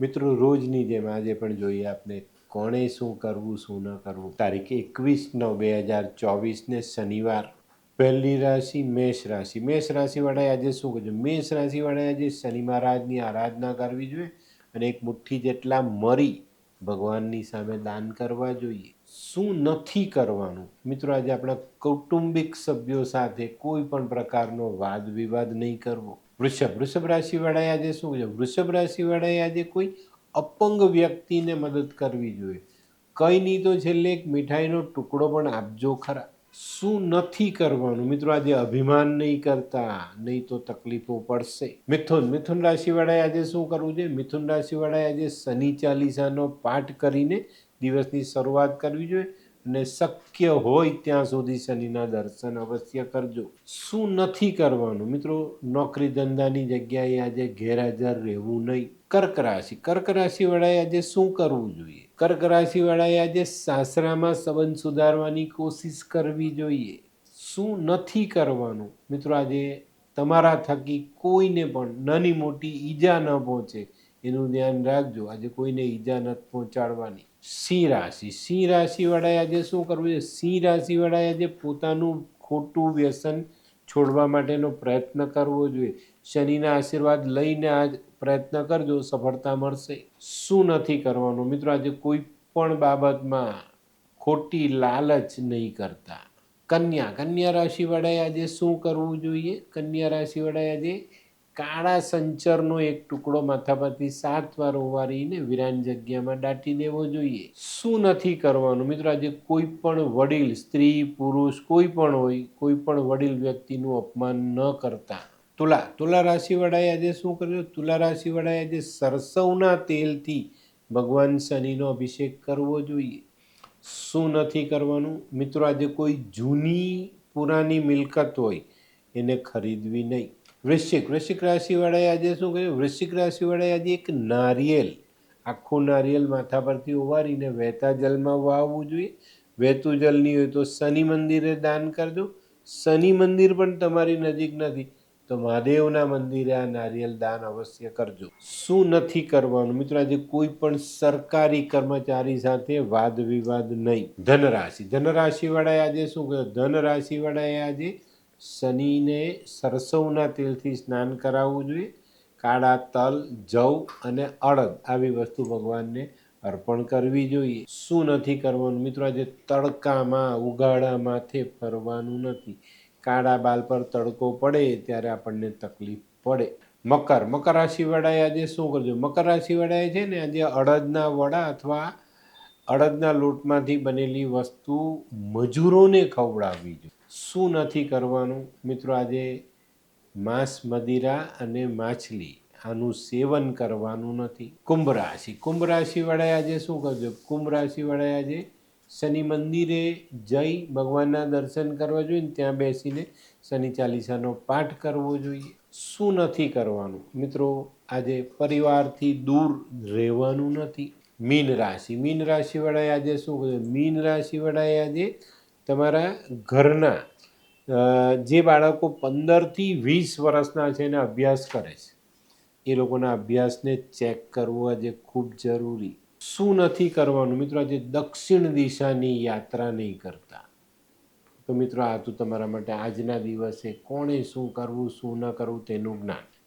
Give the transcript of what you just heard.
મિત્રો, રોજની જેમ આજે પણ જોઈએ આપણે કોણે શું કરવું, શું ન કરવું. તારીખ એકવીસ નવ બે હજાર ચોવીસને શનિવાર. પહેલી રાશિ મેષ રાશિ. મેષ રાશિવાળાએ આજે શું કરજો મેષ રાશિવાળાએ આજે શનિ મહારાજની આરાધના કરવી જોઈએ અને એક મુઠ્ઠી જેટલા મરી ભગવાનની સામે દાન કરવા જોઈએ. શું નથી કરવાનું? મિત્રો, આજે આપણા કૌટુંબિક સભ્યો સાથે કોઈ પણ પ્રકારનો વાદ વિવાદ નહીં કરવો. વૃષભ. વૃષભ રાશિવાળાએ આજે શું છે વૃષભ રાશિવાળાએ આજે કોઈ અપંગ વ્યક્તિને મદદ કરવી જોઈએ. કંઈ નહીં તો છેલ્લે એક મીઠાઈનો ટુકડો પણ આપજો ખરા. શું નથી કરવાનું? મિત્રો, આજે અભિમાન નહીં કરતા, નહીં તો તકલીફો પડશે. મિથુન. મિથુન રાશિવાળાએ આજે શું કરવું છે મિથુન રાશિવાળાએ આજે શનિ ચાલીસાનો પાઠ કરીને દિવસની શરૂઆત કરવી જોઈએ. અને શક્ય હોય ત્યાં સુધી શનિના દર્શન અવશ્ય કરજો. શું નથી કરવાનું? મિત્રો, નોકરી ધંધાની જગ્યાએ આજે ગેરહાજર રહેવું નહીં. કર્ક રાશિ. કર્ક રાશિવાળાએ આજે શું કરવું જોઈએ? કર્ક રાશિવાળાએ આજે સાસરામાં સંબંધ સુધારવાની કોશિશ કરવી જોઈએ. શું નથી કરવાનું? મિત્રો, આજે તમારા થકી કોઈને પણ નાની મોટી ઈજા ન પહોંચે. એનું ધ્યાન રાખજો. આજે કોઈને ઈજા નથી પહોંચાડવાની. સિંહ રાશિ. સિંહ રાશિવાળાએ આજે શું કરવું છે? સિંહ રાશિવાળાએ આજે પોતાનું ખોટું વ્યસન છોડવા માટેનો પ્રયત્ન કરવો જોઈએ. શનિના આશીર્વાદ લઈને આ પ્રયત્ન કરજો. સફળતા મળશે. શું નથી કરવાનું? મિત્રો, આજે કોઈ પણ બાબતમાં ખોટી લાલચ નહીં કરતા. કન્યા. કન્યા રાશિવાળાએ આજે શું કરવું જોઈએ? કન્યા રાશિવાળાએ આજે કાળા સંચરનો એક ટુકડો માથામાંથી સાત વાર ઓવારીને વિરાન જગ્યામાં દાટી દેવો જોઈએ. શું નથી કરવાનું? મિત્રો, આજે કોઈ પણ વડીલ, સ્ત્રી, પુરુષ, કોઈ પણ હોય, કોઈ પણ વડીલ વ્યક્તિનું અપમાન ન કરતા. તુલા તુલા રાશિવાળાએ આજે શું કર્યું? તુલા રાશિવાળાએ આજે સરસવના તેલથી ભગવાન શનિનો અભિષેક કરવો જોઈએ. શું નથી કરવાનું? મિત્રો, આજે કોઈ જૂની પુરાની મિલકત હોય, એને ખરીદવી નહીં. વૃશ્ચિક. વૃશ્ચિક રાશિવાળાએ આજે શું કહ્યું? વૃશ્ચિક રાશિવાળાએ આજે એક નારિયેલ, આખું નારિયેલ માથા પરથી ઉવારીને વહેતા જલમાં વાવવું જોઈએ. વહેતું જલ નહીં હોય તો શનિ મંદિરે દાન કરજો. શનિ મંદિર પણ તમારી નજીક નથી. તો મહાદેવના મંદિરે આ નારિયેલ દાન અવશ્ય કરજો. શું નથી કરવાનું? મિત્રો, આજે કોઈ પણ સરકારી કર્મચારી સાથે વાદ વિવાદ નહીં. ધનરાશિ. ધનરાશિવાળાએ આજે શું કહ્યું? ધનરાશિવાળાએ આજે શનિને સરસવના તેલથી સ્નાન કરાવવું જોઈએ. કાળા તલ, જવ અને અડદ આવી વસ્તુ ભગવાનને અર્પણ કરવી જોઈએ. શું નથી કરવાનું? મિત્રો, આજે તડકામાં ઉગાડા માથે ફરવાનું નથી. કાળા બાલ પર તડકો પડે ત્યારે આપણને તકલીફ પડે. મકર મકર રાશિવાળાએ આજે શું કરજો? મકર રાશિવાળાએ છે ને, આજે અડદના વડા અથવા અડદના લોટમાંથી બનેલી વસ્તુ મજૂરોને ખવડાવવી જોઈએ. શું નથી કરવાનું? મિત્રો, આજે માંસ મદિરા અને માછલી આનું સેવન કરવાનું નથી. કુંભ રાશિ. કુંભ રાશિવાળાએ આજે શું કરજો કુંભ રાશિવાળાએ આજે શનિ મંદિરે જઈ ભગવાનના દર્શન કરવા જોઈએ ને ત્યાં બેસીને શનિ ચાલીસાનો પાઠ કરવો જોઈએ. શું નથી કરવાનું? મિત્રો, આજે પરિવારથી દૂર રહેવાનું નથી. મીન રાશિ. મીન રાશિવાળાએ આજે શું કર્યું મીન રાશિવાળાએ આજે તમારા ઘરના જે બાળકો પંદરથી વીસ વર્ષના છે એને અભ્યાસ કરે છે. એ લોકોના અભ્યાસને ચેક કરવો આજે ખૂબ જરૂરી. શું નથી કરવાનું? મિત્રો, આજે દક્ષિણ દિશાની યાત્રા નહીં કરતા. તો મિત્રો, આ તો તમારા માટે આજના દિવસે કોણે શું કરવું, શું ન કરવું તેનું જ્ઞાન.